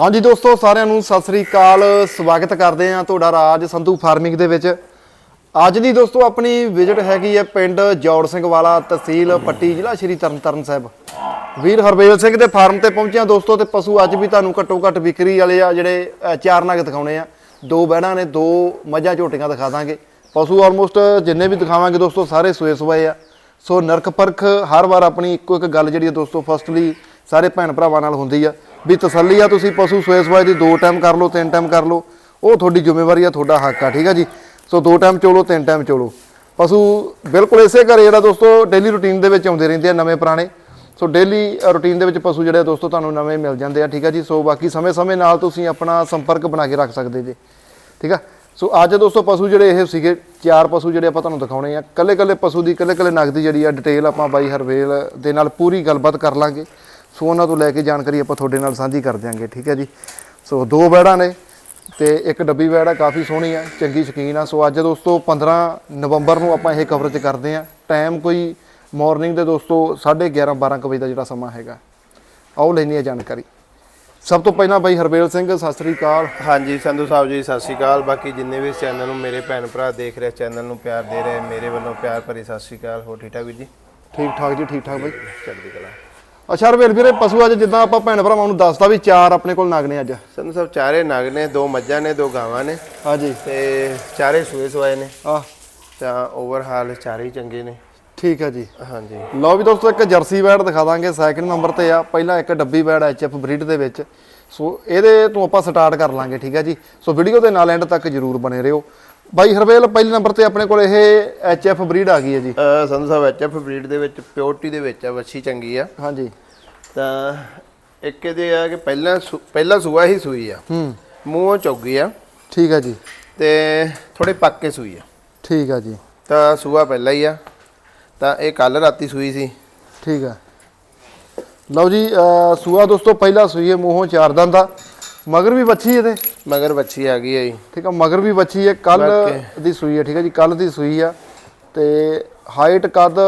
ਹਾਂਜੀ ਦੋਸਤੋ ਸਾਰਿਆਂ ਨੂੰ ਸਤਿ ਸ੍ਰੀ ਅਕਾਲ। ਸਵਾਗਤ ਕਰਦੇ ਹਾਂ ਤੁਹਾਡਾ ਰਾਜ ਸੰਧੂ ਫਾਰਮਿੰਗ ਦੇ ਵਿੱਚ। ਅੱਜ ਦੀ ਦੋਸਤੋ ਆਪਣੀ ਵਿਜ਼ਿਟ ਹੈਗੀ ਹੈ ਪਿੰਡ ਜੌੜ ਸਿੰਘ ਵਾਲਾ ਤਹਿਸੀਲ ਪੱਟੀ ਜ਼ਿਲ੍ਹਾ ਸ਼੍ਰੀ ਤਰਨਤਾਰਨ ਸਾਹਿਬ। ਵੀਰ ਹਰਬੇਲ ਸਿੰਘ ਦੇ ਫਾਰਮ ਤੇ ਪਹੁੰਚਿਆ ਦੋਸਤੋ ਤੇ ਪਸ਼ੂ ਅੱਜ ਵੀ ਤੁਹਾਨੂੰ ਘੱਟੋ ਘੱਟ ਵਿਕਰੀ ਵਾਲੇ ਆ ਜਿਹੜੇ ਅ, ਚਾਰ ਨਗ ਦਿਖਾਉਣੇ ਆ। ਦੋ ਬਹਿਣਾ ਨੇ ਦੋ ਮੱਝਾਂ ਝੋਟੀਆਂ ਦਿਖਾ ਦਾਂਗੇ। ਪਸ਼ੂ ਆਲਮੋਸਟ ਜਿੰਨੇ ਵੀ ਦਿਖਾਵਾਂਗੇ ਦੋਸਤੋ ਸਾਰੇ ਸੂਏ ਸਵਾਏ ਆ। ਸੋ ਨਰਕ ਪਰਖ ਹਰ ਵਾਰ ਆਪਣੀ ਇੱਕੋ ਇੱਕ ਗੱਲ ਜਿਹੜੀ ਹੈ ਦੋਸਤੋ ਫਸਟਲੀ ਸਾਰੇ ਭੈਣ ਭਰਾਵਾਂ ਨਾਲ ਹੁੰਦੀ ਆ। ਵੀ ਤਸੱਲੀ ਆ ਤੁਸੀਂ ਪਸ਼ੂ ਸੋਏ ਸਵਾਏ ਦੀ ਦੋ ਟਾਈਮ ਕਰ ਲਓ, ਤਿੰਨ ਟਾਈਮ ਕਰ ਲਓ। ਉਹ ਤੁਹਾਡੀ ਜ਼ਿੰਮੇਵਾਰੀ ਆ, ਤੁਹਾਡਾ ਹੱਕ ਆ, ਠੀਕ ਆ ਜੀ? ਸੋ ਦੋ ਟਾਈਮ ਚੋਲੋ, ਤਿੰਨ ਟਾਈਮ ਚੋਲੋ। ਪਸ਼ੂ ਬਿਲਕੁਲ ਇਸੇ ਘਰੇ ਜਿਹੜਾ ਦੋਸਤੋ ਡੇਲੀ ਰੁਟੀਨ ਦੇ ਵਿੱਚ ਆਉਂਦੇ ਰਹਿੰਦੇ ਆ ਨਵੇਂ ਪੁਰਾਣੇ। ਸੋ ਡੇਲੀ ਰੁਟੀਨ ਦੇ ਵਿੱਚ ਪਸ਼ੂ ਜਿਹੜੇ ਆ ਦੋਸਤੋ, ਤੁਹਾਨੂੰ ਨਵੇਂ ਮਿਲ ਜਾਂਦੇ ਆ, ਠੀਕ ਆ ਜੀ? ਸੋ ਬਾਕੀ ਸਮੇਂ-ਸਮੇਂ ਨਾਲ ਤੁਸੀਂ ਆਪਣਾ ਸੰਪਰਕ ਬਣਾ ਕੇ ਰੱਖ ਸਕਦੇ ਜੇ, ਠੀਕ ਆ? ਸੋ ਅੱਜ ਦੋਸਤੋ, ਪਸ਼ੂ ਜਿਹੜੇ ਇਹ ਸੀਗੇ, ਚਾਰ ਪਸ਼ੂ ਜਿਹੜੇ ਆਪਾਂ ਤੁਹਾਨੂੰ ਦਿਖਾਉਣੇ ਆ। ਕੱਲੇ ਕੱਲੇ ਪਸ਼ੂ ਦੀ ਕੱਲੇ ਕੱਲੇ ਨਗ ਦੀ ਜਿਹੜੀ ਆ ਡਿਟੇਲ ਆਪਾਂ ਬਾਈ ਹਰਵੇਲ ਦੇ ਨਾਲ ਪੂਰੀ ਗੱਲਬਾਤ ਕਰ ਲਾਂਗੇ। ਸੋ ਉਹਨਾਂ ਤੋਂ ਲੈ ਕੇ ਜਾਣਕਾਰੀ ਆਪਾਂ ਤੁਹਾਡੇ ਨਾਲ ਸਾਂਝੀ ਕਰ ਦਿਆਂਗੇ ਠੀਕ ਹੈ ਜੀ? ਸੋ ਦੋ ਬੈੜਾਂ ਨੇ ਤੇ ਇੱਕ ਡੱਬੀ ਬੈੜ ਆ ਕਾਫੀ ਸੋਹਣੀ ਆ ਚੰਗੀ ਸ਼ਕੀਨ ਆ। ਸੋ ਅੱਜ ਦੋਸਤੋ 15 ਨਵੰਬਰ ਨੂੰ ਆਪਾਂ ਇਹ ਕਵਰੇਜ ਕਰਦੇ ਆ। ਟਾਈਮ ਕੋਈ ਮਾਰਨਿੰਗ ਦੇ ਦੋਸਤੋ 11:30 12 ਕੁ ਵਜੇ ਦਾ ਜਿਹੜਾ ਸਮਾਂ ਹੈਗਾ। ਆਓ ਲੈਣੀ ਆ ਜਾਣਕਾਰੀ। ਸਭ ਤੋਂ ਪਹਿਲਾਂ ਬਾਈ ਹਰਬੇਲ ਸਿੰਘ ਸਤਿ ਸ੍ਰੀ ਅਕਾਲ। ਹਾਂਜੀ ਸੰਧੂ ਸਾਹਿਬ ਜੀ ਸਤਿ ਸ਼੍ਰੀ ਅਕਾਲ। ਬਾਕੀ ਜਿੰਨੇ ਵੀ ਇਸ ਚੈਨਲ ਨੂੰ ਮੇਰੇ ਭੈਣ ਭਰਾ ਦੇਖ ਰਹੇ ਚੈਨਲ ਨੂੰ ਪਿਆਰ ਦੇ ਰਹੇ ਮੇਰੇ ਵੱਲੋਂ ਪਿਆਰ ਭਰੀ ਸਤਿ ਸ਼੍ਰੀ ਅਕਾਲ। ਹੋ ਠੀਕ ਠਾਕ ਵੀਰ ਜੀ? ਠੀਕ ਠਾਕ ਜੀ ਠੀਕ ਠਾਕ ਬਾਈ। ਚੜ੍ਹਦੀ ਕਲਾ। ਅੱਛਾ ਹਰਬੇਲ ਵੀਰੇ ਪਸ਼ੂ ਅੱਜ ਜਿੱਦਾਂ ਆਪਾਂ ਭੈਣ ਭਰਾਵਾਂ ਨੂੰ ਦੱਸਦਾ ਵੀ ਚਾਰ ਆਪਣੇ ਕੋਲ ਨਗ ਨੇ ਅੱਜ। ਸੰਧੂ ਸਾਹਿਬ ਚਾਰੇ ਨਗ ਨੇ ਦੋ ਮੱਝਾਂ ਨੇ ਦੋ ਗਾਵਾਂ ਨੇ। ਹਾਂਜੀ। ਤੇ ਚਾਰੇ ਸੂਏ ਸਵਾਏ ਨੇ। ਆ। ਤਾਂ ਓਵਰਹਾਲ ਚਾਰੇ ਹੀ ਚੰਗੇ ਨੇ। ਠੀਕ ਹੈ ਜੀ। ਹਾਂਜੀ। ਲਓ ਵੀ ਦੋਸਤੋ ਇੱਕ ਜਰਸੀ ਬੈਡ ਦਿਖਾ ਦਾਂਗੇ ਸੈਕਿੰਡ ਨੰਬਰ ਤੇ ਆ। ਪਹਿਲਾਂ ਇੱਕ ਡੱਬੀ ਬੈਡ ਐਚਐਫ ਬਰੀਡ ਦੇ ਵਿੱਚ। ਸੋ ਇਹਦੇ ਤੋਂ ਆਪਾਂ ਸਟਾਰਟ ਕਰ ਲਾਂਗੇ ਠੀਕ ਹੈ ਜੀ। ਸੋ ਵੀਡੀਓ ਦੇ ਨਾਲ ਐਂਡ ਤੱਕ ਜਰੂਰ ਬਣੇ ਰਹੋ। ਬਾਈ ਹਰਵੇਲ ਪਹਿਲੇ ਨੰਬਰ ਤੇ ਆਪਣੇ ਕੋਲ ਇਹ ਐਚਐਫ ਬਰੀਡ ਆ ਗਈ ਹੈ ਜੀ। ਸੰਧੂ ਸਾਹਿਬ ਐਚਐਫ ਬਰੀਡ ਦੇ ਵਿੱਚ ਪਿਓਰਟੀ ਦੇ ਵਿੱਚ ਆ ਵੱਛੀ ਚੰਗੀ ਆ। ਹਾਂਜੀ। ਤਾਂ ਇੱਕ ਇਹਦੇ ਆ ਕਿ ਪਹਿਲਾਂ ਪਹਿਲਾ ਸੂਆ ਹੀ ਸੂਈ ਆ। ਹੂੰ। ਮੂੰਹੋਂ ਚੁੱਗੀ ਆ। ਠੀਕ ਹੈ ਜੀ। ਤੇ ਥੋੜੇ ਪੱਕੇ ਸੂਈ ਆ। ਠੀਕ ਹੈ ਜੀ। ਤਾਂ ਸੂਆ ਪਹਿਲਾਂ ਹੀ ਆ। ਤਾਂ ਇਹ ਕੱਲ ਰਾਤੀ ਸੂਈ ਸੀ। ਠੀਕ ਹੈ ਲਓ ਜੀ ਸੂਆ ਦੋਸਤੋ ਪਹਿਲਾ ਸੂਈ ਹੈ ਮੂੰਹੋਂ ਚਾਰ ਦੰਦ ਦਾ ਮਗਰ ਵੀ ਬੱਚੀ ਇਹਦੇ? ਮਗਰ ਬੱਚੀ ਆ ਗਈ ਹੈ ਜੀ। ਠੀਕ ਆ ਮਗਰ ਵੀ ਬੱਚੀ ਹੈ ਕੱਲ ਦੀ ਸੂਈ ਹੈ ਠੀਕ ਹੈ ਜੀ ਕੱਲ ਦੀ ਸੂਈ ਆ। ਤੇ ਹਾਈਟ ਕੱਦ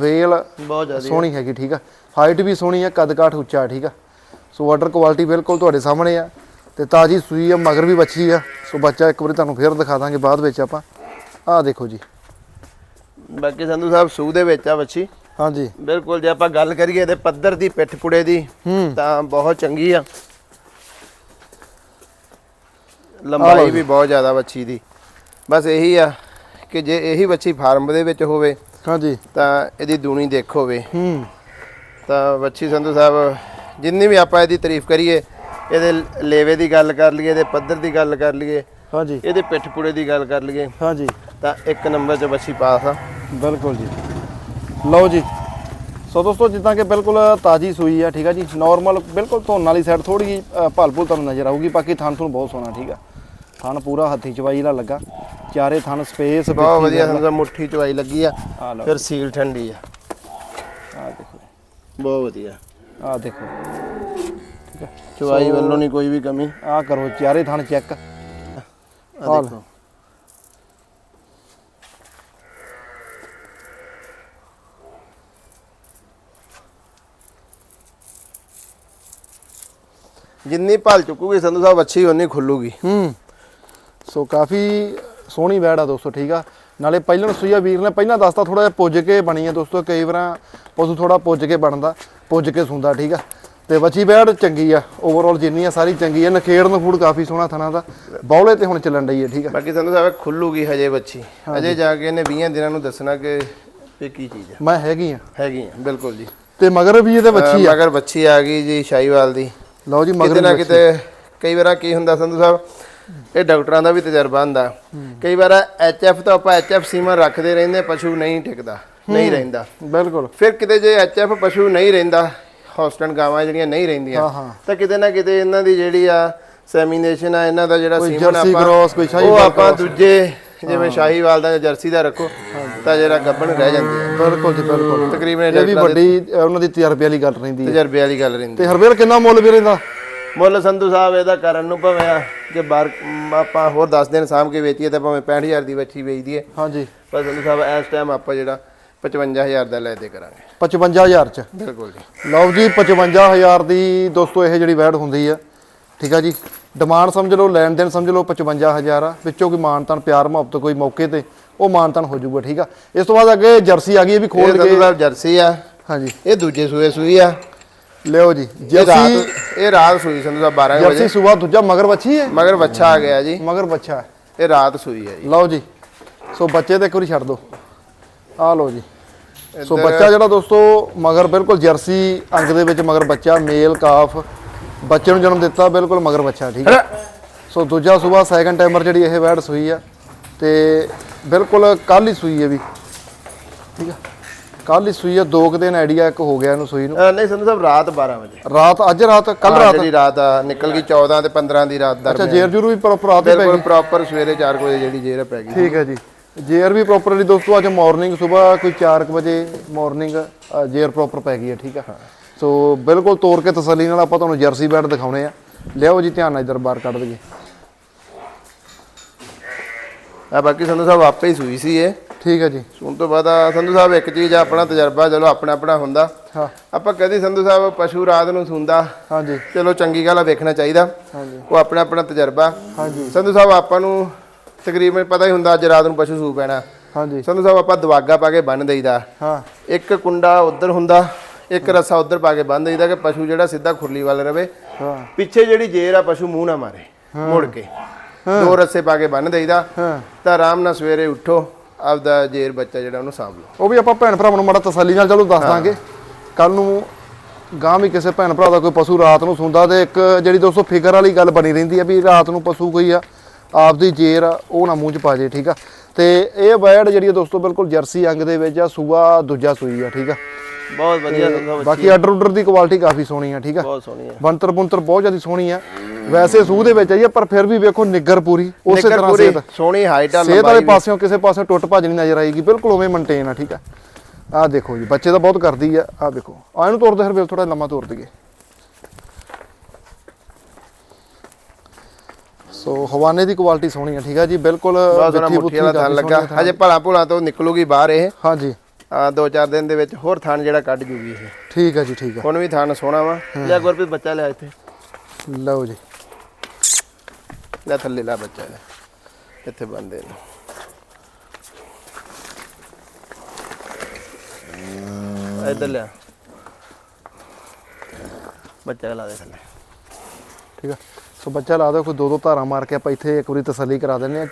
ਵੇਲ ਬਹੁਤ ਜ਼ਿਆਦਾ ਸੋਹਣੀ ਹੈਗੀ ਠੀਕ ਆ। ਹਾਈਟ ਵੀ ਸੋਹਣੀ ਆ ਕੱਦ ਕਾਠ ਉੱਚਾ ਠੀਕ ਆ। ਸੋ ਆਰਡਰ ਕੁਆਲਿਟੀ ਬਿਲਕੁਲ ਤੁਹਾਡੇ ਸਾਹਮਣੇ ਆ। ਤੇ ਤਾਜੀ ਸੂਈ ਆ ਮਗਰ ਵੀ ਬੱਚੀ ਆ। ਸੋ ਬੱਚਾ ਇੱਕ ਵਾਰੀ ਤੁਹਾਨੂੰ ਫੇਰ ਦਿਖਾ ਦਾਂਗੇ ਬਾਅਦ ਵਿੱਚ ਆਪਾਂ। ਆਹ ਦੇਖੋ ਜੀ। ਬਾਕੀ ਸੰਧੂ ਸਾਹਿਬ ਸੂ ਦੇ ਵਿੱਚ ਆ ਬੱਚੀ। ਹਾਂਜੀ। ਬਿਲਕੁਲ ਜੇ ਆਪਾਂ ਗੱਲ ਕਰੀਏ ਇਹਦੇ ਪੱਧਰ ਦੀ ਪਿੱਠ ਪੁੜੇ ਦੀ ਤਾਂ ਬਹੁਤ ਚੰਗੀ ਆ। ਲੰਬਾਈ ਵੀ ਬਹੁਤ ਜ਼ਿਆਦਾ ਬੱਚੀ ਦੀ। ਬਸ ਇਹੀ ਆ ਕਿ ਜੇ ਇਹੀ ਬੱਚੀ ਫਾਰਮ ਦੇ ਵਿੱਚ ਹੋਵੇ ਹਾਂਜੀ। ਤਾਂ ਇਹਦੀ ਦੂਣੀ ਦੇਖ ਹੋਵੇ। ਹੂੰ। ਤਾਂ ਬੱਚੀ ਸੰਧੂ ਸਾਹਿਬ ਜਿੰਨੀ ਵੀ ਆਪਾਂ ਇਹਦੀ ਤਾਰੀਫ ਕਰੀਏ ਇਹਦੇ ਲੇਵੇ ਦੀ ਗੱਲ ਕਰ ਲਈਏ ਇਹਦੇ ਪੱਧਰ ਦੀ ਗੱਲ ਕਰ ਲਈਏ ਹਾਂਜੀ। ਇਹਦੇ ਪਿੱਠ ਪੁੜੇ ਦੀ ਗੱਲ ਕਰ ਲਈਏ ਹਾਂਜੀ। ਤਾਂ ਇੱਕ ਨੰਬਰ 'ਚ ਬੱਚੀ ਪਾਸ ਆ। ਬਿਲਕੁਲ ਜੀ। ਲਓ ਜੀ। ਸੋ ਦੋਸਤੋ ਜਿੱਦਾਂ ਕਿ ਬਿਲਕੁਲ ਤਾਜੀ ਸੂਈ ਆ ਠੀਕ ਆ ਜੀ। ਨਾਰਮਲ ਬਿਲਕੁਲ ਧੋਣ ਵਾਲੀ ਸਾਈਡ ਥੋੜੀ ਜਿਹੀ ਭਲ ਭੁਲ ਤੁਹਾਨੂੰ ਨਜ਼ਰ ਆਊਗੀ ਬਾਕੀ ਥਣ ਤੁਹਾਨੂੰ ਬਹੁਤ ਸੋਹਣਾ ਠੀਕ ਆ। ਥਣ ਪੂਰਾ ਹੱਥੀ ਚਵਾਈ ਦਾ ਲੱਗਾ। ਚਾਰੇ ਥਣ ਸਪੇਸ ਬਹੁਤ ਵਧੀਆ ਸਮਝਾ ਮੁੱਠੀ ਚਵਾਈ ਲੱਗੀ ਆ ਆ ਲਓ। ਫਿਰ ਸੀਲ ਠੰਡੀ ਆ। ਆ ਦੇਖੋ ਬਹੁਤ ਵਧੀਆ। ਆ ਦੇਖੋ। ਠੀਕ ਚਵਾਈ ਵੱਲੋਂ ਨਹੀਂ ਕੋਈ ਵੀ ਕਮੀ। ਆ ਕਰੋ ਚਾਰੇ ਥਣ ਚੈੱਕ। ਆ ਆ ਦੇਖੋ। ਜਿੰਨੀ ਭਲ ਚੁੱਕੂਗੀ ਸੰਧੂ ਸਾਹਿਬ ਅੱਛੀ ਉਨੀ ਖੁੱਲੂਗੀ। ਹੂੰ। ਸੋ ਕਾਫੀ ਸੋਹਣੀ ਵੈੜ ਆ ਦੋਸਤੋ ਠੀਕ ਆ? ਨਾਲੇ ਪਹਿਲਾਂ ਸੂਈਆ ਵੀਰ ਨੇ ਪਹਿਲਾਂ ਦੱਸਤਾ ਥੋੜਾ ਜਿਹਾ ਪੁੱਜ ਕੇ ਬਣੀ ਆ ਦੋਸਤੋ ਕਈ ਵਾਰਾਂ ਪਸ਼ੂ ਥੋੜਾ ਪੁੱਜ ਕੇ ਬਣਦਾ ਪੁੱਜ ਕੇ ਸੁੰਦਾ ਠੀਕ ਆ? ਤੇ ਬੱਚੀ ਵੈੜ ਚੰਗੀ ਆ ਓਵਰਆਲ ਜਿੰਨੀ ਆ ਸਾਰੀ ਚੰਗੀ ਆ ਨਖੇੜ ਨੂੰ ਫੂਡ ਕਾਫੀ ਸੋਹਣਾ ਥਣਾ ਦਾ ਬੌਲੇ ਤੇ ਹੁਣ ਚੱਲਣ ਡਈ ਆ ਠੀਕ ਆ? ਬਾਕੀ ਸੰਧੂ ਸਾਹਿਬ ਖੁੱਲੂਗੀ ਹਜੇ ਬੱਚੀ ਅਜੇ ਜਾ ਕੇ ਇਹਨੇ 20 ਦਿਨਾਂ ਨੂੰ ਦੱਸਣਾ ਕਿ ਇਹ ਕੀ ਚੀਜ਼ ਹੈ ਮੈਂ ਹੈਗੀ ਆ। ਹੈਗੀ ਆ ਬਿਲਕੁਲ ਜੀ। ਤੇ ਮਗਰ ਵੀ ਇਹਦੇ ਬੱਚੀ ਆ? ਮਗਰ ਬੱਚੀ ਆ ਗਈ ਜੀ ਸ਼ਾਹੀਵਾਲ ਦੀ। ਲਓ ਜੀ ਕਿਤੇ ਮਗਰ ਨਾ ਵੀ ਬੱਚੀ। ਕਿਤੇ ਕਈ ਵਾਰ ਕੀ ਹੁੰਦਾ ਸੰਧੂ ਸਾਹਿਬ ਇਹ ਡਾਕਟਰਾਂ ਦਾ ਵੀ ਤਜਰਬਾ ਹੁੰਦਾ। ਕਈ ਵਾਰ ਐਚਐਫ ਤੋਂ ਆਪਾਂ ਐਚਐਫ ਸੀਮਾ ਰੱਖਦੇ ਰਹਿੰਦੇ ਪਸ਼ੂ ਨਹੀਂ ਟਿਕਦਾ ਨਹੀਂ ਰਹਿੰਦਾ। ਬਿਲਕੁਲ। ਫਿਰ ਕਿਤੇ ਜੇ ਐਚਐਫ ਪਸ਼ੂ ਨਹੀਂ ਰਹਿੰਦਾ ਹੌਸਟਨ ਗਾਵਾਂ ਜਿਹੜੀਆਂ ਨਹੀਂ ਰਹਿੰਦੀਆਂ ਹਾਂ, ਹਾਂ। ਤਾਂ ਕਿਤੇ ਨਾ ਕਿਤੇ ਇਹਨਾਂ ਦੀ ਜਿਹੜੀ ਆ ਸੈਮੀਨੇਸ਼ਨ ਆ ਇਹਨਾਂ ਦਾ ਜਿਹੜਾ ਸੀਮਨ ਆਪਾਂ ਉਹ ਆਪਾਂ ਦੂਜੇ ਜਿਵੇਂ ਸ਼ਾਹੀਵਾਲ ਦਾ ਜਰਸੀ ਦਾ ਰੱਖੋ ਤਾਂ ਜਿਹੜਾ ਗੱਬਣ ਰਹਿ ਜਾਂਦੇ ਆ। ਬਿਲਕੁਲ ਜੀ ਬਿਲਕੁਲ। ਤਕਰੀਬਨ ਇਹ ਵੀ ਵੱਡੀ ਉਹਨਾਂ ਦੀ ਤਜਰਬੇ ਵਾਲੀ ਗੱਲ ਰਹਿੰਦੀ ਹੈ। ਤਜਰਬੇ ਵਾਲੀ ਗੱਲ ਰਹਿੰਦੀ ਤੇ ਹਰਵੇਲ ਕਿੰਨਾ ਮੁੱਲ ਵੀ ਰਹਿੰਦਾ? ਮੁੱਲ ਸੰਧੂ ਸਾਹਿਬ ਇਹਦਾ ਕਰਨ ਨੂੰ ਭਾਵੇਂ ਆ ਕਿ ਬਾਹਰ ਆਪਾਂ ਹੋਰ 10 ਦਿਨ ਸਾਂਭ ਕੇ ਵੇਚੀਏ ਤਾਂ ਭਾਵੇਂ 65000 ਦੀ ਬੱਚੀ ਵੇਚ ਦਈਏ ਹਾਂਜੀ। ਪਰ ਸੰਧੂ ਸਾਹਿਬ ਇਸ ਟਾਈਮ ਆਪਾਂ ਜਿਹੜਾ 55000 ਦਾ ਲੈ ਦੇ ਕਰਾਂਗੇ। 55000 ਚ? ਬਿਲਕੁਲ ਜੀ। ਲਓ ਜੀ 55000 ਦੀ ਦੋਸਤੋ ਇਹ ਜਿਹੜੀ ਵੈਡ ਹੁੰਦੀ ਆ ਠੀਕ ਆ ਜੀ। ਡਿਮਾਂਡ ਸਮਝ ਲਓ ਲੈਣ ਦੇਣ ਸਮਝ ਲਓ 55000 ਆ। ਵਿੱਚੋਂ ਕੋਈ ਮਾਨਤਨ ਪਿਆਰ ਮੁਹੱਬਤ ਕੋਈ ਮੌਕੇ ਤੇ ਉਹ ਮਾਨਤਨ ਹੋ ਜਾਊਗਾ ਠੀਕ ਆ। ਇਸ ਤੋਂ ਬਾਅਦ ਅੱਗੇ ਜਰਸੀ ਆ ਗਈ ਇਹ ਵੀ ਖੋਲ ਕੇ। ਜਰਸੀ ਆ। ਹਾਂਜੀ। ਇਹ ਦੂਜੇ ਸੂਏ ਸੂਈ ਆ। ਲਿਓ ਜੀ ਜਰਸੀ ਇਹ ਰਾਤ ਸੂਈ ਸੰਧੂ ਸਾਹਿਬ 12 ਵਜੇ ਜਰਸੀ ਸੂਆ ਦੂਜਾ ਮਗਰ ਬੱਚੀ ਹੈ? ਮਗਰ ਬੱਚਾ ਆ ਗਿਆ ਜੀ। ਮਗਰ ਬੱਚਾ ਹੈ। ਇਹ ਰਾਤ ਸੂਈ ਆ ਜੀ। ਲਓ ਜੀ ਸੋ ਬੱਚੇ ਤੇ ਇੱਕ ਵਾਰੀ ਛੱਡ ਦਿਓ ਆ ਲਓ ਜੀ। ਸੋ ਬੱਚਾ ਜਿਹੜਾ ਦੋਸਤੋ ਮਗਰ ਬਿਲਕੁਲ ਜਰਸੀ ਅੰਗ ਦੇ ਵਿੱਚ ਮਗਰ ਬੱਚਾ ਮੇਲ ਕਾਫ ਬੱਚੇ ਨੂੰ ਜਨਮ ਦਿੱਤਾ ਬਿਲਕੁਲ ਮਗਰ ਬੱਚਾ ਠੀਕ ਹੈ? ਸੋ ਦੂਜਾ ਸੂਬਾ ਸੈਕੰਡ ਟਾਈਮਰ ਜਿਹੜੀ ਇਹ ਵੈਡ ਸੂਈ ਆ ਤੇ ਬਿਲਕੁਲ ਕੱਲ ਹੀ ਸੂਈ ਹੈ ਵੀ। ਠੀਕ ਆ ਕੱਲ ਹੀ ਸੂਈ ਆ ਦੋ ਕੁ ਦਿਨ ਆਈਡੀਆ ਇੱਕ ਹੋ ਗਿਆ ਇਹਨੂੰ ਸੂਈ ਨੂੰ। ਨਹੀਂ ਸੰਧੂ ਸਾਹਿਬ ਰਾਤ 12 ਵਜੇ। ਰਾਤ ਅੱਜ ਰਾਤ ਕੱਲ ਰਾਤ। ਜਿਹੜੀ ਰਾਤ ਆ ਨਿਕਲ ਗਈ 14 ਤੇ 15 ਦੀ ਰਾਤ ਅੱਛਾ ਦਰਮਿਆਨ। ਜੇਰ ਜੂਰ ਵੀ ਪ੍ਰੋਪਰ ਰਾਤ ਹੀ ਪੈ ਬਿਲਕੁਲ ਗਈ। ਪ੍ਰੋਪਰ ਸਵੇਰੇ 4 ਵਜੇ ਜਿਹੜੀ ਜੇਰ ਪੈ ਗਈ। ਠੀਕ ਹੈ ਜੀ। ਜੇਰ ਵੀ ਪ੍ਰੋਪਰਲੀ ਦੋਸਤੋ ਅੱਜ ਮਾਰਨਿੰਗ ਸਵੇਰ ਕੋਈ 4 ਵਜੇ ਮਾਰਨਿੰਗ ਜੇਰ ਪ੍ਰੋਪਰ ਪੈ ਗਈ ਹੈ ਠੀਕ ਆ ਸੋ ਬਿਲਕੁਲ ਤੋੜ ਕੇ ਤਸੱਲੀ ਨਾਲ ਆਪਾਂ ਤੁਹਾਨੂੰ ਜਰਸੀ ਬੈਡ ਦਿਖਾਉਣੇ ਆ। ਲਿਆਓ ਜੀ ਧਿਆਨ ਨਾਲ ਇਧਰ ਬਾਹਰ ਕੱਢ ਦਈਏ। ਆ ਬਾਕੀ ਸੰਧੂ ਸਾਹਿਬ ਆਪੇ ਹੀ ਸੂਈ ਸੀ ਇਹ। ਠੀਕ ਹੈ ਜੀ। ਸੁਣ ਤੋਂ ਬਾਅਦ ਆ ਸੰਧੂ ਸਾਹਿਬ ਇੱਕ ਚੀਜ਼ ਆ, ਆਪਣਾ ਤਜਰਬਾ ਚਲੋ ਆਪਣਾ ਆਪਣਾ ਹੁੰਦਾ। ਹਾਂ। ਆਪਾਂ ਕਦੀ ਸੰਧੂ ਸਾਹਿਬ ਪਸ਼ੂ ਰਾਤ ਨੂੰ ਸੁੰਦਾ। ਹਾਂਜੀ। ਚਲੋ ਚੰਗੀ ਗੱਲ ਆ ਵੇਖਣਾ ਚਾਹੀਦਾ। ਹਾਂਜੀ। ਉਹ ਆਪਣਾ ਆਪਣਾ ਤਜਰਬਾ। ਹਾਂਜੀ। ਸੰਧੂ ਸਾਹਿਬ ਆਪਾਂ ਨੂੰ ਤਕਰੀਬਨ ਪਤਾ ਹੀ ਹੁੰਦਾ ਅੱਜ ਰਾਤ ਨੂੰ ਪਸ਼ੂ ਸੂ ਪੈਣਾ। ਹਾਂਜੀ। ਸੰਧੂ ਸਾਹਿਬ ਆਪਾਂ ਦਵਾਗਾ ਪਾ ਕੇ ਬੰਨ ਦੇਈਦਾ। ਹਾਂ। ਇੱਕ ਕੁੰਡਾ ਉਧਰ ਹੁੰਦਾ ਇੱਕ ਰੱਸਾ ਉਧਰ ਪਾ ਕੇ ਬੰਨ ਦੇਈਦਾ ਕਿ ਪਸ਼ੂ ਜਿਹੜਾ ਸਿੱਧਾ ਖੁਰਲੀ ਵੱਲ ਰਵੇ। ਹਾਂ। ਪਿੱਛੇ ਜਿਹੜੀ ਜੇਰ ਆ ਪਸ਼ੂ ਮੂੰਹ ਨਾ ਮਾਰੇ ਮੁੜ ਕੇ। ਦੋ ਰੱਸੇ ਪਾ ਕੇ ਬੰਨ ਦੇਈਦਾ। ਹਾਂ। ਤਾਂ ਆਰਾਮ ਨਾਲ ਸਵੇਰੇ ਉੱਠੋ। ਆਪਦਾ ਜੇਰ ਬੱਚਾ ਜਿਹੜਾ ਉਹਨੂੰ ਸਾਂਭ ਲਓ। ਉਹ ਵੀ ਆਪਾਂ ਭੈਣ ਭਰਾਵਾਂ ਨੂੰ ਮਾੜਾ ਤਸੱਲੀ ਨਾਲ ਚਲੋ ਦੱਸ ਦਾਂਗੇ। ਕੱਲ ਨੂੰ ਗਾਂ ਵੀ ਕਿਸੇ ਭੈਣ ਭਰਾ ਦਾ ਕੋਈ ਪਸ਼ੂ ਰਾਤ ਨੂੰ ਸੁੰਦਾ ਤੇ ਇੱਕ ਜਿਹੜੀ ਦੋਸਤੋ ਫਿਕਰ ਵਾਲੀ ਗੱਲ ਬਣੀ ਰਹਿੰਦੀ ਆ ਵੀ ਰਾਤ ਨੂੰ ਪਸ਼ੂ ਕੋਈ ਆ ਆਪਦੀ ਜੇਰ ਆ ਉਹ ਨਾ ਮੂੰਹ ਚ ਪਾ ਜੇ ਠੀਕ ਆ? ਤੇ ਇਹ ਬੈਡ ਜਿਹੜੀ ਆ ਦੋਸਤੋ ਬਿਲਕੁਲ ਜਰਸੀ ਅੰਗ ਦੇ ਵਿੱਚ ਆ ਸੂਆ ਦੂਜਾ ਸੂਈ ਆ ਠੀਕ ਆ? ਬਹੁਤ ਵਧੀਆ ਸੰਧੂ ਬਾਕੀ ਆਰਡਰ ਉਡਰ ਦੀ ਕੁਆਲਿਟੀ ਕਾਫੀ ਸੋਹਣੀ ਆ ਠੀਕ ਆ? ਬਹੁਤ ਸੋਹਣੀ ਹੈ ਬੰਤਰ ਬੁੰਤਰ ਬਹੁਤ ਜ਼ਿਆਦਾ ਸੋਹਣੀ ਆ। ਵੈਸੇ ਸੂਹ ਦੇ ਵਿੱਚ ਆਈ ਆ ਪਰ ਫਿਰ ਵੀ ਵੇਖੋ ਨਿੱਗਰ ਪੂਰੀ ਉਸੇ ਤਰ੍ਹਾਂ ਪੂਰੀ ਸਿਹਤ। ਸੋਹਣੀ ਹਾਈਟ ਆ ਸਿਹਤ ਵਾਲੇ ਲੰਬਾਈ। ਪਾਸਿਓਂ ਕਿਸੇ ਪਾਸਿਓਂ ਟੁੱਟ ਭੱਜ ਨਹੀਂ ਨਜ਼ਰ ਆਏਗੀ ਬਿਲਕੁਲ ਉਵੇਂ ਮੇਨਟੇਨ ਆ ਠੀਕ ਆ। ਆਹ ਦੇਖੋ ਜੀ ਬੱਚੇ ਤਾਂ ਬਹੁਤ ਕਰਦੀ ਆ ਆਹ ਦੇਖੋ। ਆ ਇਹਨੂੰ ਤੋੜਦੇ ਫਿਰ ਥੋੜਾ ਲੰਮਾ ਤੋੜ ਦਈਏ। ਸੋ ਹਵਾਨੇ ਦੀ ਕੁਆਲਿਟੀ ਸੋਹਣੀ ਆ ਠੀਕ ਆ ਜੀ ਬਿਲਕੁਲ ਬਹੁਤ ਸੋਹਣਾ ਮੁੱਠੀ ਵਾਲਾ ਕਾਫੀ ਥਣ ਲੱਗਾ ਆ ਹਜੇ ਭਲਾ ਭੁਲਾ ਤੋਂ ਨਿਕਲੂਗੀ ਬਾਹਰ ਇਹ। ਹਾਂਜੀ। ਆ ਦੋ ਚਾਰ ਦਿਨ ਦੇ ਵਿੱਚ ਹੋਰ ਥਣ ਜਿਹੜਾ ਕੱਢ ਜੂਗੀ ਇਹ। ਠੀਕ ਆ ਜੀ ਠੀਕ ਆ। ਹੁਣ ਵੀ ਥਣ ਸੋਹਣਾ ਵਾ। ਲੈ ਗੁਰਪ੍ਰੀਤ ਬੱਚਾ ਲਿਆ ਇੱਥੇ। ਲਓ ਜੀ। ਲੈ ਥੱਲੇ ਲਾ ਬੱਚਾ ਲੈ। ਇੱਥੇ ਬੰਦੇ ਨੂੰ ਇੱਧਰ ਲਿਆ। ਬੱਚਾ ਲਾ ਦੇ ਥੱਲੇ। ਠੀਕ ਆ। ਸੋ ਬੱਚਾ ਲਾ ਦਿਓ ਕੋਈ ਦੋ ਦੋ ਧਾਰਾਂ ਮਾਰ ਕੇ ਆਪਾਂ ਇੱਥੇ ਇੱਕ ਵਾਰੀ ਤਸੱਲੀ ਕਰਾ ਦਿੰਦੇ ਆ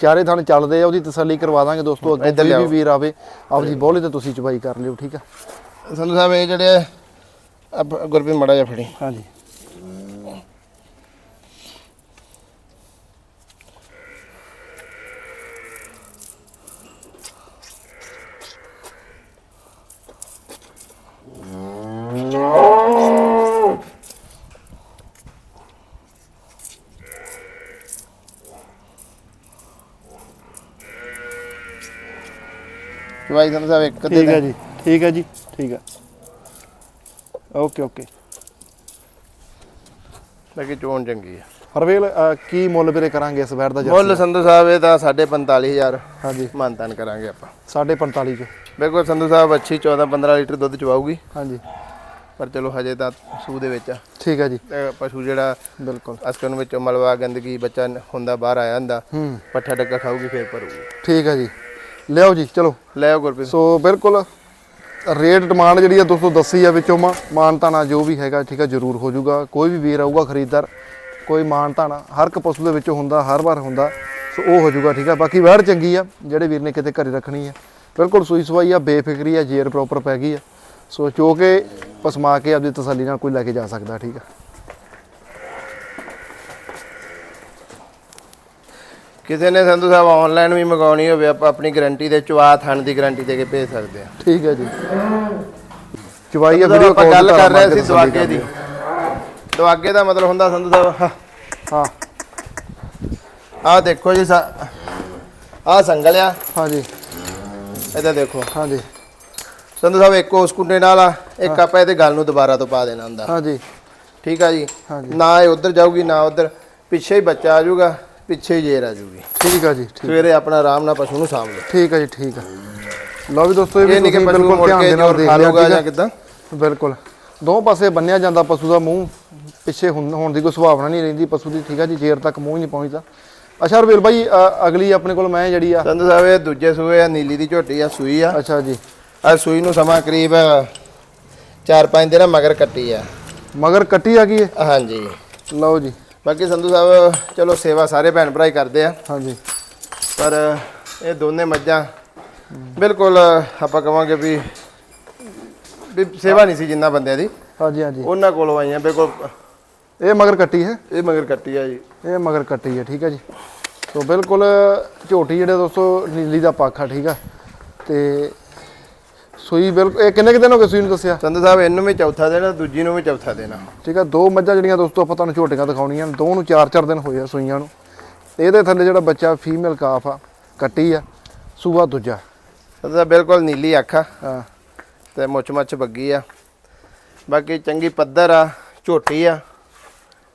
ਚਾਰੇ ਥਣ ਚੱਲਦੇ ਆ ਉਹਦੀ ਤਸੱਲੀ ਕਰਵਾ ਦਾਂਗੇ ਦੋਸਤੋ ਅੱਗੇ ਕੋਈ ਵੀ। ਵੀਰ ਆਵੇ। ਆਪਦੀ ਬੋਲੀ ਤੇ ਤੁਸੀਂ ਚੁਬਾਈ ਕਰ ਲਿਓ ਠੀਕ ਆ? ਸੰਧੂ ਸਾਹਿਬ ਇਹ ਜਿਹੜੇ ਗੁਰਪ੍ਰੀਤ ਮੜਾ ਜਾ ਫੜੀ। ਹਾਂਜੀ। ਭਾਈ ਸੰਧੂ ਸਾਹਿਬ ਇੱਕ ਠੀਕ ਹੈ ਜੀ ਠੀਕ ਹੈ ਜੀ ਠੀਕ ਹੈ। Okay okay. ਬਾਕੀ ਚੋਣ ਚੰਗੀ ਆ। ਹਰਵੇਲ ਕੀ ਮੁੱਲ ਵੀਰੇ ਕਰਾਂਗੇ ਇਸ ਵੈਰ ਦਾ ਜਰਸੀ ਮੁੱਲ ਸੰਧੂ ਸਾਹਿਬ ਇਹ ਤਾਂ 45000 ਹਾਂਜੀ। ਮਾਨਤਾਨ ਕਰਾਂਗੇ ਆਪਾਂ। 45 ਚ। ਬਿਲਕੁਲ ਸੰਧੂ ਸਾਹਿਬ ਅੱਛੀ 14 15 ਲੀਟਰ ਦੁੱਧ ਚਵਾਊਗੀ। ਹਾਂਜੀ। ਪਰ ਚਲੋ ਹਜੇ ਤਾਂ ਸੂ ਦੇ ਵਿੱਚ ਆ। ਠੀਕ ਹੈ ਜੀ। ਤੇ ਪਸ਼ੂ ਜਿਹੜਾ ਬਿਲਕੁਲ। ਅਸਕਨ ਵਿੱਚੋਂ ਮਲਵਾ ਗੰਦਗੀ ਬੱਚਾ ਨ- ਹੁੰਦਾ ਬਾਹਰ ਆਇਆ ਹੁੰਦਾ ਹੂੰ। ਪੱਠਾ ਡੱਕਾ ਖਾਊਗੀ ਫੇਰ ਭਰੂਗੀ। ਠੀਕ ਹੈ ਜੀ। ਲਿਆਓ ਜੀ ਚਲੋ। ਲੈ ਆਓ ਗੁਰਪ੍ਰੀਤ। ਸੋ ਬਿਲਕੁਲ ਰੇਟ ਡਿਮਾਂਡ ਜਿਹੜੀ ਆ ਦੋਸਤੋ ਦੱਸੀ ਆ ਵਿੱਚੋਂ ਮਾ ਮਾਨਤਾਨਾ ਜੋ ਵੀ ਹੈਗਾ ਠੀਕ ਆ ਜ਼ਰੂਰ ਹੋ ਜਾਊਗਾ। ਕੋਈ ਵੀ ਵੀਰ ਆਊਗਾ ਖਰੀਦਦਾਰ ਕੋਈ ਮਾਨਤਾਨਾ ਹਰ ਇੱਕ ਪਸ਼ੂ ਦੇ ਵਿੱਚੋਂ ਹੁੰਦਾ ਹਰ ਵਾਰ ਹੁੰਦਾ ਸੋ ਉਹ ਹੋ ਜਾਊਗਾ ਠੀਕ ਆ। ਬਾਕੀ ਵੈੜ ਚੰਗੀ ਆ ਜਿਹੜੇ ਵੀਰ ਨੇ ਕਿਤੇ ਘਰੇ ਰੱਖਣੀ ਆ। ਬਿਲਕੁਲ ਸੂਈ ਸਵਾਈ ਆ ਬੇਫਿਕਰੀ ਆ ਜੇਰ ਪ੍ਰੋਪਰ ਪੈ ਗਈ ਆ। ਸੋ ਚੋ ਕੇ ਪਸਮਾ ਕੇ ਆਪਦੀ ਤਸੱਲੀ ਨਾਲ ਕੋਈ ਲੈ ਕੇ ਜਾ ਸਕਦਾ ਠੀਕ ਆ। ਕਿਸੇ ਨੇ ਸੰਧੂ ਸਾਹਿਬ ਆਨਲਾਈਨ ਵੀ ਮੰਗਾਉਣੀ ਹੋਵੇ ਆਪਾਂ ਆਪਣੀ ਗਾਰੰਟੀ ਦੇ ਚਵਾ ਥਣ ਦੀ ਗਾਰੰਟੀ ਦੇ ਕੇ ਭੇਜ ਸਕਦੇ ਆ ਠੀਕ ਹੈ ਜੀ। ਚਵਾਈ ਆ ਵੀਡੀਓ ਆਪਾਂ ਕਾਲ ਗੱਲ ਕਰ ਰਹੇ ਸੀ ਦਵਾਗੇ ਦੀ। ਦਵਾਗੇ ਦਾ ਮਤਲਬ ਹੁੰਦਾ ਸੰਧੂ ਸਾਹਿਬ ਹਾਂ। ਆਹ ਦੇਖੋ ਜੀ ਆਹ ਸੰਗਲ ਆ। ਹਾਂਜੀ। ਇਹਦਾ ਦੇਖੋ। ਹਾਂਜੀ। ਸੰਧੂ ਸਾਹਿਬ ਇੱਕ ਉਸ ਕੁੰਡੇ ਨਾਲ ਆ ਇੱਕ ਆਪਾਂ ਇਹਦੇ ਗੱਲ ਨੂੰ ਦੁਬਾਰਾ ਤੋਂ ਪਾ ਦੇਣਾ ਹੁੰਦਾ। ਹਾਂਜੀ। ਠੀਕ ਆ ਜੀ। ਨਾ ਇਹ ਉਧਰ ਜਾਊਗੀ ਨਾ ਉਧਰ। ਪਿੱਛੇ ਹੀ ਬੱਚਾ ਆ ਜਾਊਗਾ। ਪਿੱਛੇ ਜੇਰ ਆ ਜਾਊਗੀ ਠੀਕ ਆ ਜੀ ਠੀਕ। ਸਵੇਰੇ ਆਪਣਾ ਆਰਾਮ ਨਾਲ ਪਸ਼ੂ ਨੂੰ ਸਾਂਭ ਲਓ। ਠੀਕ ਹੈ ਜੀ ਠੀਕ ਹੈ ਲਓ ਵੀ ਦੋਸਤੋ ਇਹ ਵੀ ਬਿਲਕੁਲ ਧਿਆਨ ਦੇ ਨਾਲ ਦੇਖ ਲਿਆ ਜਾਂ ਕਿਦਾਂ? ਬਿਲਕੁਲ। ਦੋ ਪਾਸੇ ਬੰਨਿਆ ਜਾਂਦਾ ਪਸ਼ੂ ਦਾ ਮੂੰਹ ਪਿੱਛੇ ਹੁਣ ਦੀ ਕੋਈ ਸੰਭਾਵਨਾ ਨਹੀਂ ਰਹਿੰਦੀ ਪਸ਼ੂ ਦੀ ਠੀਕ ਆ ਜੀ ਜੇਰ ਤੱਕ ਮੂੰਹ ਹੀ ਨਹੀਂ ਪਹੁੰਚਦਾ। ਅੱਛਾ ਰਵੇਲ ਅ, ਅਗਲੀ ਆਪਣੇ ਕੋਲ ਮੈਂ ਜਿਹੜੀ ਆ ਸੰਧੂ ਸਾਹਿਬ ਇਹ ਦੂਜੇ ਸੂਏ ਆ ਨੀਲੀ ਦੀ ਝੋਟੀ ਆ ਸੂਈ ਆ। ਅੱਛਾ ਜੀ। ਆ ਸੂਈ ਨੂੰ ਸਮਾਂ ਕਰੀਬ 4-5 ਦਿਨ ਮਗਰ ਕੱਟੀ ਆ। ਮਗਰ ਕੱਟੀ ਆ ਗਈ ਇਹ? ਹਾਂਜੀ। ਲਓ ਜੀ। ਬਾਕੀ ਸੰਧੂ ਸਾਹਿਬ ਚਲੋ ਸੇਵਾ ਸਾਰੇ ਭੈਣ ਭਰਾ ਹੀ ਕਰਦੇ ਆ। ਹਾਂਜੀ। ਪਰ ਇਹ ਦੋਨੇ ਮੱਝਾਂ ਬਿਲਕੁਲ ਆਪਾਂ ਕਵਾਂਗੇ ਵੀ ਵੀ ਸੇਵਾ ਨਹੀਂ ਸੀ ਜਿੰਨਾ ਬੰਦਿਆਂ ਦੀ। ਹਾਂਜੀ ਹਾਂਜੀ। ਉਹਨਾਂ ਕੋਲੋਂ ਆਈਆਂ ਬਿਲਕੁਲ। ਇਹ ਮਗਰ ਕੱਟੀ ਹੈ? ਇਹ ਮਗਰ ਕੱਟੀ ਆ ਜੀ। ਇਹ ਮਗਰ ਕੱਟੀ ਹੈ ਠੀਕ ਹੈ ਜੀ। ਸੋ ਬਿਲਕੁਲ ਝੋਟੀ ਜਿਹੜੇ ਦੋਸਤੋ ਨੀਲੀ ਦਾ ਪਾਖਾ ਠੀਕ ਆ। ਤੇ ਸੂਈ ਬਿਲਕੁਲ ਇਹ ਕਿੰਨੇ ਕੁ ਦਿਨ ਹੋ ਗਏ ਸੂਈ ਨੂੰ ਦੱਸਿਆ? ਸੰਧੂ ਸਾਹਿਬ ਇਹਨੂੰ ਵੀ ਚੌਥਾ ਦੇਣਾ ਦੂਜੀ ਨੂੰ ਵੀ ਚੌਥਾ ਦੇਣਾ। ਠੀਕ ਆ ਦੋ ਮੱਝਾਂ ਜਿਹੜੀਆਂ ਦੋਸਤੋ ਆਪਾਂ ਤੁਹਾਨੂੰ ਝੋਟੀਆਂ ਦਿਖਾਉਣੀਆਂ ਨੇ, ਦੋ ਨੂੰ 4-4 ਦਿਨ ਹੋਏ ਆ ਸੂਈਆਂ ਨੂੰ। ਤੇ ਇਹਦੇ ਥੱਲੇ ਜਿਹੜਾ ਬੱਚਾ ਫੀਮੇਲ ਕਾਫ ਆ ਕੱਟੀ ਆ ਸੂਆ ਦੂਜਾ। ਸੰਧੂ ਸਾਹਿਬ ਬਿਲਕੁਲ ਨੀਲੀ ਅੱਖ ਆ। ਹਾਂ। ਤੇ ਮੁੱਛ ਮੱਛ ਬੱਗੀ ਆ। ਬਾਕੀ ਚੰਗੀ ਪੱਧਰ ਆ ਝੋਟੀ ਆ।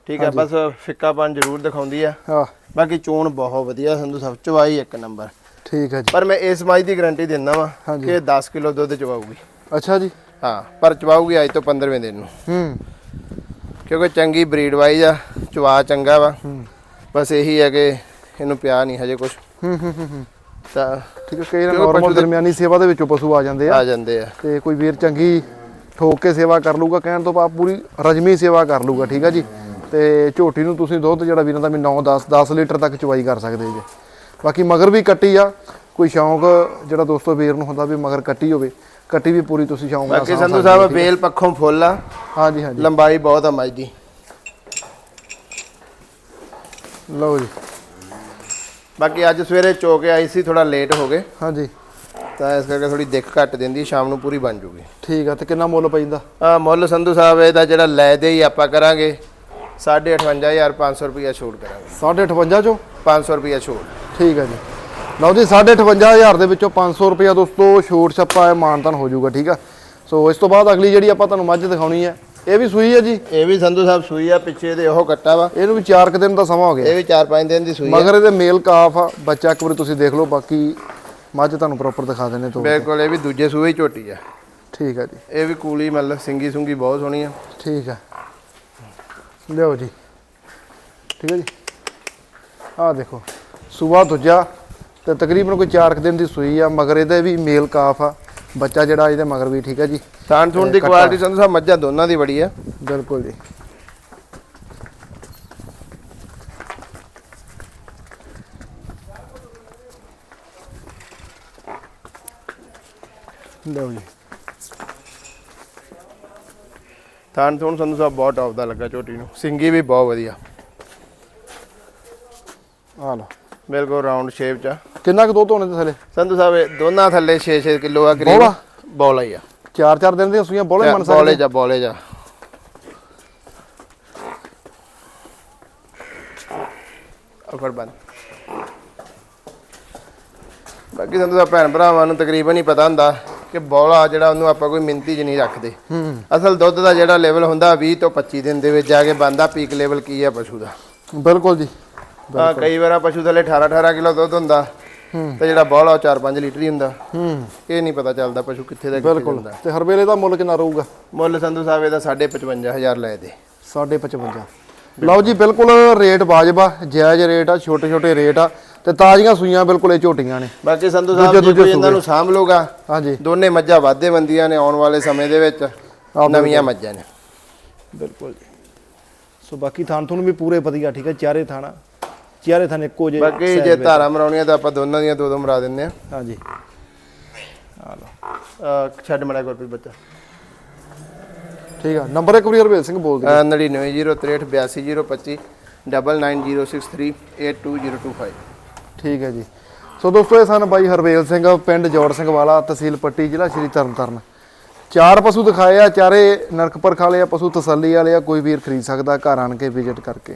ਠੀਕ ਆ ਬਸ ਫਿੱਕਾਪਨ ਜ਼ਰੂਰ ਦਿਖਾਉਂਦੀ ਆ। ਹਾਂ। ਬਾਕੀ ਚੋਣ ਬਹੁਤ ਵਧੀਆ ਸੰਧੂ ਸਾਹਿਬ ਚਵਾਈ ਇੱਕ ਨੰਬਰ। ਠੀਕ ਹੈ ਜੀ। ਪਰ ਮੈਂ ਇਸ ਮੱਝ ਦੀ ਗਾਰੰਟੀ ਦਿੰਦਾ ਵਾਂ। ਕਿ 10 ਕਿਲੋ ਦੁੱਧ ਚਵਾਊਗੀ। ਅੱਛਾ ਜੀ। ਹਾਂ ਪਰ ਚਵਾਊਗੀ ਅੱਜ ਤੋਂ 15ਵੇਂ ਦਿਨ ਨੂੰ। ਹੂੰ। ਕਿਉਂਕਿ ਚੰਗੀ ਬਰੀਡ ਵਾਈਜ਼ ਆ ਚਵਾ ਚੰਗਾ ਵਾ। ਹੂੰ। ਬਸ ਇਹੀ ਹੈ ਕਿ ਇਹਨੂੰ ਪਿਆ ਨਹੀਂ ਹਜੇ ਕੁਝ ਹੂੰ ਹੂੰ ਹੂੰ, ਹੂੰ। ਤਾਂ ਠੀਕ ਹੈ ਕਈ ਕਿਉਂਕਿ ਨਾਰਮਲ ਪਸ਼ੂ ਦੇ- ਦਰਮਿਆਨੀ ਸੇਵਾ ਦੇ ਵਿੱਚੋਂ ਪਸ਼ੂ ਆ ਜਾਂਦੇ ਆ। ਆ ਜਾਂਦੇ ਆ। ਤੇ ਕੋਈ ਵੀਰ ਚੰਗੀ ਠੋਕ ਕੇ ਸੇਵਾ ਕਰ ਲੂਗਾ ਕਹਿਣ ਤੋਂ ਬਾਅਦ ਪੂਰੀ ਰਜਮੀ ਸੇਵਾ ਕਰ ਲੂਗਾ ਠੀਕ ਆ ਜੀ। ਤੇ ਝੋਟੀ ਨੂੰ ਤੁਸੀਂ ਦੁੱਧ ਜਿਹੜਾ ਵੀਰਾਂ ਦਾ ਵੀ 9 10 10 ਲੀਟਰ ਤੱਕ ਚਵਾਈ ਕਰ ਸਕਦੇ ਜੀ। ਬਾਕੀ ਮਗਰ ਵੀ ਕੱਟੀ ਆ ਕੋਈ ਸ਼ੌਂਕ ਜਿਹੜਾ ਦੋਸਤੋ ਵੀਰ ਨੂੰ ਹੁੰਦਾ ਵੀ ਮਗਰ ਕੱਟੀ ਹੋਵੇ ਕੱਟੀ ਵੀ ਪੂਰੀ ਤੁਸੀਂ ਸ਼ੌਂਕ ਨਾਲ ਬਾਕੀ ਸੰਧੂ ਸਾਹਿਬ ਵੇਲ ਪੱਖੋਂ ਫੁੱਲ ਆ। ਹਾਂਜੀ ਹਾਂਜੀ। ਲੰਬਾਈ ਬਹੁਤ ਆ ਮੱਝ ਦੀ। ਲਓ ਜੀ। ਬਾਕੀ ਅੱਜ ਸਵੇਰੇ ਚੋ ਕੇ ਆਈ ਸੀ ਥੋੜਾ ਲੇਟ ਹੋ ਗਏ। ਹਾਂਜੀ। ਤਾਂ ਇਸ ਕਰਕੇ ਥੋੜੀ ਦਿੱਖ ਘੱਟ ਦਿੰਦੀ ਸ਼ਾਮ ਨੂੰ ਪੂਰੀ ਬਣ ਜੂਗੀ। ਠੀਕ ਆ ਤੇ ਕਿੰਨਾ ਮੁੱਲ ਪੈਂਦਾ ਆ ਮੁੱਲ ਸੰਧੂ ਸਾਹਿਬ ਇਹਦਾ ਜਿਹੜਾ ਲੈ ਦੇ ਹੀ ਆਪਾਂ ਕਰਾਂਗੇ 58500 ਰੁਪਇਆ ਛੋੜ ਕਰਾਂਗੇ। 58 ਚੋਂ? 500 ਰੁਪਇਆ ਛੋੜ ਠੀਕ ਆ ਜੀ। ਲਓ ਜੀ 58500 ਦੇ ਵਿੱਚੋਂ 500 ਰੁਪਇਆ ਦੋਸਤੋ ਛੋਟ ਛੱਪਾ ਹੈ ਮਾਨਤਨ ਹੋ ਜਾਊਗਾ ਠੀਕ ਆ? ਸੋ ਇਸ ਤੋਂ ਬਾਅਦ ਅਗਲੀ ਜਿਹੜੀ ਆਪਾਂ ਤੁਹਾਨੂੰ ਮੱਝ ਦਿਖਾਉਣੀ ਹੈ ਇਹ ਵੀ ਸੂਈ ਹੈ ਜੀ? ਇਹ ਵੀ ਸੰਧੂ ਸਾਹਿਬ ਸੂਈ ਆ ਪਿੱਛੇ ਦੇ ਉਹ ਕੱਟਾ ਵਾ। ਇਹਨੂੰ ਵੀ 4 ਦਿਨ ਦਾ ਸਮਾਂ ਹੋ ਗਿਆ। ਇਹ ਵੀ 4-5 ਦਿਨ ਦੀ ਸੂਈ ਆ। ਮਗਰ ਇਹਦੇ ਮੇਲ ਕਾਫ ਆ ਬੱਚਾ ਇੱਕ ਵਾਰੀ ਤੁਸੀਂ ਦੇਖ ਲਓ ਬਾਕੀ ਮੱਝ ਤੁਹਾਨੂੰ ਪ੍ਰੋਪਰ ਦਿਖਾ ਦਿੰਨੇ ਤੋਂ ਬਿਲਕੁਲ ਇਹ ਵੀ ਦੂਜੇ ਸੂਏ ਹੀ ਝੋਟੀ ਆ। ਠੀਕ ਆ ਜੀ। ਇਹ ਵੀ ਕੂਲੀ ਮਤਲਬ ਸਿੰਗੀ ਸੁੰਗੀ ਬਹੁਤ ਸੋਹਣੀ ਆ। ਠੀਕ ਆ। ਲਿਓ ਜੀ। ਠੀਕ ਹੈ ਜੀ। ਆਹ ਦੇਖੋ। ਸੂਆ ਦੂਜਾ ਤੇ ਤਕਰੀਬਨ ਕੋਈ 4 ਦਿਨ ਦੀ ਸੂਈ ਆ ਮਗਰ ਇਹਦੇ ਵੀ ਮੇਲ ਕਾਫ ਆ। ਬੱਚਾ ਜਿਹੜਾ ਇਹਦੇ ਮਗਰ ਵੀ ਠੀਕ ਹੈ ਜੀ। ਥਾਣ ਥੂਣ ਦੀ। ਕੁਆਲਿਟੀ ਸੰਧੂ ਸਾਹਿਬ ਮੱਝਾਂ ਦੋਨਾਂ ਦੀ ਬੜੀ ਆ। ਬਿਲਕੁਲ ਜੀ। ਲਓ ਜੀ। ਥਾਣ ਥੂਣ ਸੰਧੂ ਸਾਹਿਬ ਬਹੁਤ ਟੌਪ ਦਾ ਲੱਗਾ ਝੋਟੀ ਨੂੰ। ਸਿੰਗੀ ਵੀ ਬਹੁਤ ਵਧੀਆ। ਆ ਬਿਲਕੁਲ ਰਾਉਂਡ ਸ਼ੇਪ ਚ ਆ। ਕਿੰਨਾ ਕੁ ਦੁੱਧ ਹੋਣੇ ਤੇ ਥਲੇ? ਸੰਧੂ ਸਾਹਿਬ ਇਹ ਦੋਨਾਂ ਥੱਲੇ 6-6 ਕਿਲੋ ਆ ਕਰੀਬ ਬੋਲਾ? ਬੋਲਾ ਹੀ ਆ। ਚਾਰ ਚਾਰ ਦਿਨ ਦੀਆਂ ਸੂਈਆਂ ਬੋਲੇ ਮੰਨ ਬੋਲੇ ਸਕਦੇ ਜਾ ਬੋਲੇ ਜਾ। ਅਫਰ ਬੰਦ। ਬਾਕੀ ਸੰਧੂ ਸਾਹਿਬ ਭੈਣ ਭਰਾਵਾਂ ਨੂੰ ਤਕਰੀਬਨ ਹੀ ਪਤਾ ਹੁੰਦਾ ਕਿ ਬੋਲਾ ਜਿਹੜਾ ਉਹਨੂੰ ਆਪਾਂ ਕੋਈ ਮਿੰਤੀ 'ਚ ਨਹੀਂ ਰੱਖਦੇ। ਅਸਲ ਦੁੱਧ ਦਾ ਜਿਹੜਾ ਲੈਵਲ ਹੁੰਦਾ 20 ਤੋਂ 25 ਦਿਨ ਦੇ ਵਿੱਚ ਜਾ ਕੇ ਬੰਦਾ ਪੀਕ ਲੈਵਲ ਕੀ ਹੈ ਪਸ਼ੂ ਦਾ। ਬਿਲਕੁਲ ਜੀ। ਆ ਕਈ ਵਾਰਾਂ ਪਸ਼ੂ ਥੱਲੇ 18 18 ਕਿਲੋ ਦੁੱਧ ਹੁੰਦਾ ਹੂੰ। ਤੇ ਜਿਹੜਾ ਬੋਲਾ ਉਹ 4-5 ਲੀਟਰ ਹੀ ਹੁੰਦਾ। ਹੂੰ। ਇਹ ਨਹੀਂ ਪਤਾ ਚੱਲਦਾ ਪਸ਼ੂ ਕਿੱਥੇ ਦਾ ਕਿੱਥੇ ਬਿਲਕੁਲ। ਹੁੰਦਾ ਤੇ ਹਰ ਵੇਲੇ ਦਾ ਮੁੱਲ ਕਿੰਨਾ ਰਹੂਗਾ? ਮੁੱਲ ਸੰਧੂ ਸਾਹਿਬ ਇਹਦਾ 55000 ਲੈ ਦੇ। 55 ਲਓ ਜੀ ਬਿਲਕੁਲ ਰੇਟ ਵਾਜਬਾ ਜਾਇਜ਼ ਰੇਟ ਆ ਛੋਟੇ ਛੋਟੇ ਰੇਟ ਆ ਤੇ ਤਾਜ਼ੀਆਂ ਸੂਈਆਂ ਬਿਲਕੁਲ ਇਹ ਝੋਟੀਆਂ ਨੇ। ਬਾਕੀ ਸੰਧੂ ਸਾਹਿਬ ਜੇ ਇਹਨਾਂ। ਨੂੰ ਸਾਂਭ ਲੂਗਾ ਹਾਂਜੀ। ਦੋਨੇ ਮੱਝਾਂ ਵਾਧੇ ਬੰਦੀਆਂ ਨੇ ਆਉਣ ਵਾਲੇ ਸਮੇਂ ਦੇ ਵਿੱਚ। ਨਵੀਆਂ ਮੱਝਾਂ ਨੇ। ਬਿਲਕੁਲ ਜੀ। ਸੋ ਬਾਕੀ ਥਾਣ ਤੁਹਾਨੂੰ ਵੀ ਪੂਰੇ ਵਧੀਆ ਠੀਕ ਹੈ ਚਾਰੇ ਥਾਣਾ ਚਾਰੇ ਥਾਣੇ ਇੱਕੋ ਜਿਹੇ ਬਾਕੀ ਜੇ। ਧਾਰਾਂ ਮਰਾਉਣੀਆਂ ਤਾਂ ਆਪਾਂ ਦੋਨਾਂ ਦੀਆਂ ਦੋ ਦੋ ਮਰਾ ਦਿੰਦੇ ਆ ਹਾਂਜੀ। ਆ ਲਓ। ਛੱਡ ਮੜਾ ਗੁਰਪ੍ਰੀਤ ਬੱਚਾ। ਠੀਕ ਆ। ਨੰਬਰ ਇੱਕ ਵਾਰੀ ਹਰਵੇਲ ਸਿੰਘ ਬੋਲ ਦਿਓ ਅਹ 9903682025 9906382025 ਠੀਕ ਹੈ ਜੀ। ਸੋ ਦੋਸਤੋ ਇਹ ਸਨ ਬਾਈ ਹਰਵੇਲ ਸਿੰਘ ਪਿੰਡ ਜੋੜ ਸਿੰਘ ਵਾਲਾ ਤਹਿਸੀਲ ਪੱਟੀ ਜ਼ਿਲ੍ਹਾ ਸ਼੍ਰੀ ਤਰਨਤਾਰਨ। ਚਾਰ ਪਸ਼ੂ ਦਿਖਾਏ ਆ ਚਾਰੇ ਨਰਕ ਪਰਖ ਵਾਲੇ ਆ ਪਸ਼ੂ ਤਸੱਲੀ ਵਾਲੇ ਆ ਕੋਈ ਵੀਰ ਖਰੀਦ ਸਕਦਾ ਘਰ ਆਣ ਕੇ ਵਿਜ਼ਿਟ ਕਰਕੇ।